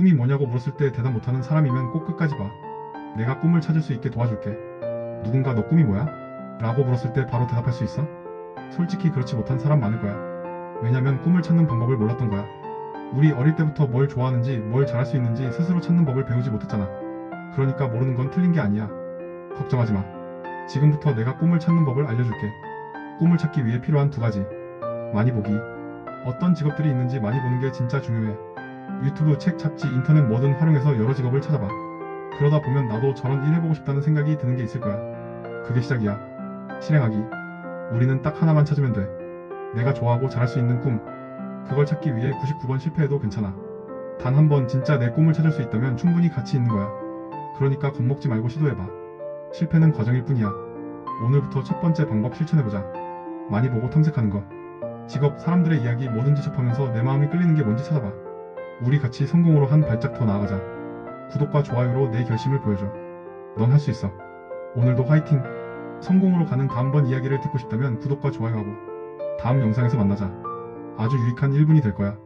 꿈이 뭐냐고 물었을 때 대답 못하는 사람이면 꼭 끝까지 봐. 내가 꿈을 찾을 수 있게 도와줄게. 누군가 너 꿈이 뭐야? 라고 물었을 때 바로 대답할 수 있어? 솔직히 그렇지 못한 사람 많을 거야. 왜냐면 꿈을 찾는 방법을 몰랐던 거야. 우리 어릴 때부터 뭘 좋아하는지 뭘 잘할 수 있는지 스스로 찾는 법을 배우지 못했잖아. 그러니까 모르는 건 틀린 게 아니야. 걱정하지 마. 지금부터 내가 꿈을 찾는 법을 알려줄게. 꿈을 찾기 위해 필요한 두 가지. 많이 보기. 어떤 직업들이 있는지 많이 보는 게 진짜 중요해. 유튜브, 책, 잡지, 인터넷 뭐든 활용해서 여러 직업을 찾아봐. 그러다 보면 나도 저런 일 해보고 싶다는 생각이 드는 게 있을 거야. 그게 시작이야. 실행하기. 우리는 딱 하나만 찾으면 돼. 내가 좋아하고 잘할 수 있는 꿈. 그걸 찾기 위해 99번 실패해도 괜찮아. 단 한 번 진짜 내 꿈을 찾을 수 있다면 충분히 가치 있는 거야. 그러니까 겁먹지 말고 시도해봐. 실패는 과정일 뿐이야. 오늘부터 첫 번째 방법 실천해보자. 많이 보고 탐색하는 거. 직업, 사람들의 이야기 뭐든지 접하면서 내 마음이 끌리는 게 뭔지 찾아봐. 우리 같이 성공으로 한 발짝 더 나아가자. 구독과 좋아요로 내 결심을 보여줘. 넌 할 수 있어. 오늘도 화이팅! 성공으로 가는 다음번 이야기를 듣고 싶다면 구독과 좋아요하고 다음 영상에서 만나자. 아주 유익한 1분이 될 거야.